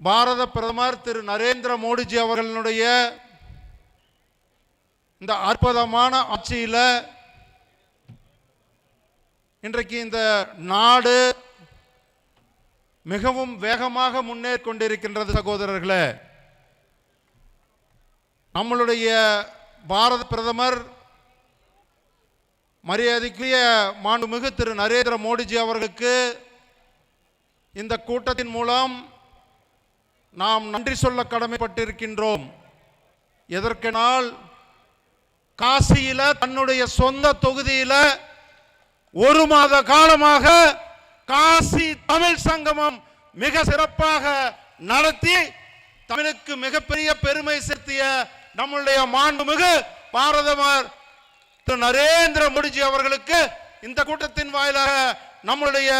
பாரத பிரதமர் திரு நரேந்திர மோடிஜி அவர்களுடைய இந்த அற்புதமான ஆட்சியில் இன்றைக்கு இந்த நாடு மிகவும் வேகமாக முன்னேறி கொண்டிருக்கின்றது சகோதரர்களே. நம்மளுடைய பாரத பிரதமர் மரியாதைக்குரிய மாண்புமிகு திரு நரேந்திர மோடிஜி அவர்களுக்கு இந்த கூட்டத்தின் மூலம் நாம் நன்றி சொல்ல கடமைப்பட்டிருக்கின்றோம். எதற்கெனால் காசியில தன்னுடைய சொந்த தொகுதியில ஒரு மாத காலமாக காசி தமிழ் சங்கமம் மிக சிறப்பாக நடத்தி தமிழுக்கு மிகப்பெரிய பெருமை சேர்த்திய நம்முடைய மாண்புமிகு பாரதமர் திரு. நரேந்திர மோடிஜி அவர்களுக்கு இந்த கூட்டத்தின் வாயிலாக நம்முடைய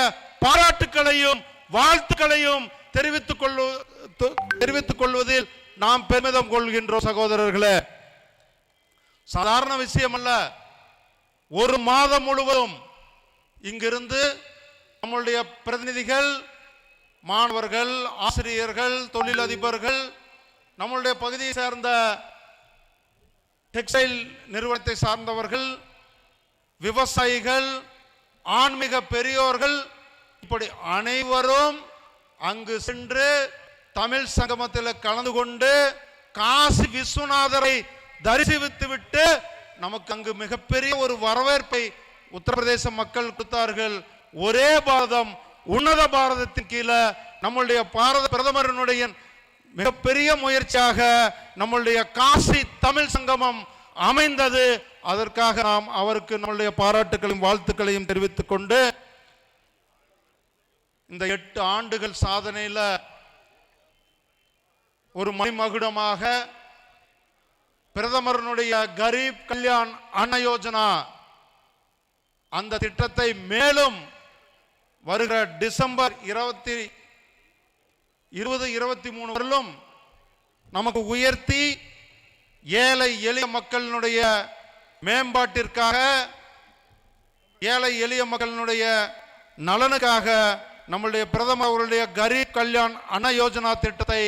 பாராட்டுக்களையும் வாழ்த்துக்களையும் தெரிவித்துக் கொள்ளு தெரிவித்துக் கொள்வதில் நாம் பெருமிதம் கொள்கின்றோம் சகோதரர்களே. சாதாரண விஷயம் அல்ல ஒரு மாதம் முழுவதும் இங்கிருந்து நம்முடைய பிரதிநிதிகள் மாணவர்கள் ஆசிரியர்கள் தொழிலதிபர்கள் நம்மளுடைய பகுதியை சேர்ந்த டெக்ஸ்டைல் நிறுவனத்தை சார்ந்தவர்கள் விவசாயிகள் ஆன்மீக பெரியோர்கள் இப்படி அனைவரும் அங்கு சென்று தமிழ் சங்கமத்தில் கலந்து கொண்டு காசி விஸ்வநாதரை தரிசித்து விட்டு நமக்கு அங்கு மிகப்பெரிய ஒரு வரவேற்பை உத்தரப்பிரதேச மக்கள் கொடுத்தார்கள். ஒரே பாரதம் உன்னத பாரதத்தின் கீழே நம்முடைய பாரத பிரதமரினுடைய மிகப்பெரிய முயற்சியாக நம்மளுடைய காசி தமிழ் சங்கமம் அமைந்தது. அதற்காக நாம் அவருக்கு நம்மளுடைய பாராட்டுகளையும் வாழ்த்துக்களையும் தெரிவித்துக் கொண்டு இந்த எட்டு ஆண்டுகள் சாதனையில் ஒரு மணிமகுடமாக பிரதமரனுடைய கரீப் கல்யாண் அன்ன யோஜனா அந்த திட்டத்தை மேலும் வருகிற டிசம்பர் இருபத்தி இருபது இருபத்தி மூணு வரலும் நமக்கு உயர்த்தி ஏழை எளிய மக்களினுடைய மேம்பாட்டிற்காக ஏழை எளிய மக்களினுடைய நலனுக்காக நம்முடைய பிரதமர் அவருடைய கரீப் கல்யாண் அன்ன யோஜனா திட்டத்தை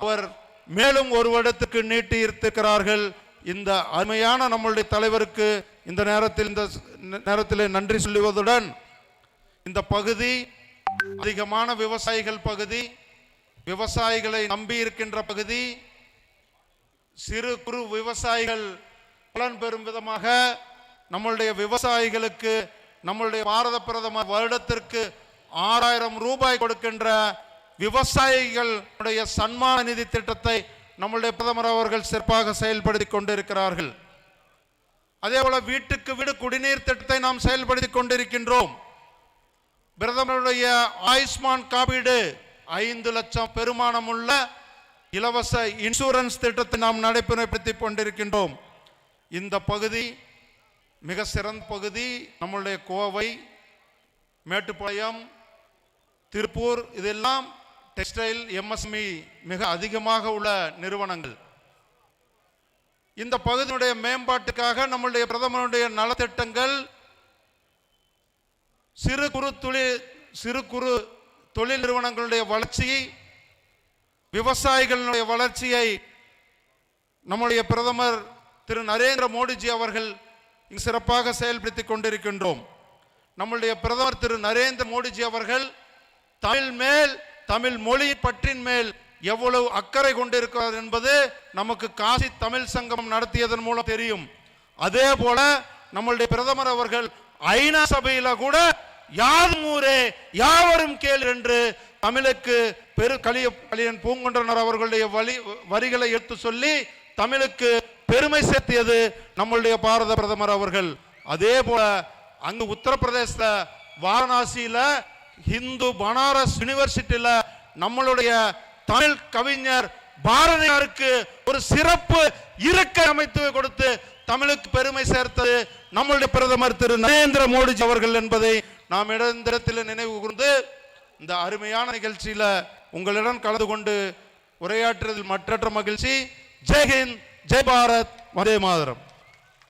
அவர் மேலும் ஒரு வருடத்துக்கு நீட்டி இருக்கிறார்கள் இந்த அருமையான நம்மளுடைய தலைவருக்கு இந்த நேரத்தில் இந்த நேரத்தில் நன்றி சொல்லுவதுடன் இந்த பகுதி அதிகமான விவசாயிகள் பகுதி விவசாயிகளை நம்பி இருக்கின்ற பகுதி சிறு குறு விவசாயிகள் பலன் பெறும் விதமாக நம்மளுடைய விவசாயிகளுக்கு நம்மளுடைய பாரத பிரதமர் வருடத்திற்கு ஆறாயிரம் ரூபாய் கொடுக்கின்ற விவசாயிகளுடைய சன்மான நிதி திட்டத்தை நம்மளுடைய பிரதமர் அவர்கள் சிறப்பாக செயல்படுத்தி கொண்டிருக்கிறார்கள். அதே போல வீட்டுக்கு வீடு குடிநீர் திட்டத்தை நாம் செயல்படுத்தி கொண்டிருக்கின்றோம். பிரதமருடைய ஆயுஷ்மான் காப்பீடு ஐந்து லட்சம் பெருமானம் உள்ள இலவச இன்சூரன்ஸ் திட்டத்தை நாம் நடைமுறைப்படுத்தி கொண்டிருக்கின்றோம். இந்த பகுதி மிக சிறந்த பகுதி. நம்மளுடைய கோவை மேட்டுப்பாளையம் திருப்பூர் இதெல்லாம் டெக்ஸ்டைல் எம்எஸ்எம்இ மிக அதிகமாக உள்ள நிறுவனங்கள். இந்த பகுதியினுடைய மேம்பாட்டுக்காக நம்மளுடைய பிரதமருடைய நலத்திட்டங்கள் சிறு குறு தொழில் சிறு குறு தொழில் நிறுவனங்களுடைய வளர்ச்சி விவசாயிகளுடைய வளர்ச்சியை நம்முடைய பிரதமர் திரு நரேந்திர மோடிஜி அவர்கள் இங்கு சிறப்பாக செயல்படுத்தி கொண்டிருக்கின்றோம். நம்முடைய பிரதமர் திரு நரேந்திர மோடிஜி அவர்கள் தமிழ் மேல் தமிழ் மொழி பற்றின் மேல் எவ்வளவு அக்கறை கொண்டிருக்கிறார் என்பது நமக்கு காசி தமிழ் சங்கம் நடத்தியதன் மூலம் தெரியும். அதே போல நம்மளுடைய பிரதமர் அவர்கள் ஐநா சபையில கூட யாதும் ஊரே யாவரும் கேள் என்று தமிழுக்கு பெரு கலிய கலியன் பூங்குன்றனர் அவர்களுடைய வழி வரிகளை எடுத்து சொல்லி தமிழுக்கு பெருமை சேர்த்தியது நம்மளுடைய பாரத பிரதமர் அவர்கள். அதே போல அங்கு உத்தரப்பிரதேச வாரணாசியில ஹிந்து பனாரஸ் யூனிவர்சிட்டியில் நம்மளுடைய தமிழ் கவிஞர் பாரதியாருக்கு ஒரு சிறப்பு இருக்கை அமைத்து கொடுத்து தமிழுக்கு பெருமை சேர்த்தது நம்மளுடைய பிரதமர் திரு நரேந்திர மோடிஜி அவர்கள் என்பதை நாம் இடந்திரத்தில் நினைவு கூர்ந்து இந்த அருமையான நிகழ்ச்சியில உங்களிடம் கலந்து கொண்டு உரையாற்றுவதில் மற்றற்ற மகிழ்ச்சி. ஜெய்ஹிந்த் ஜெய் பாரத் வந்தே மாதரம்.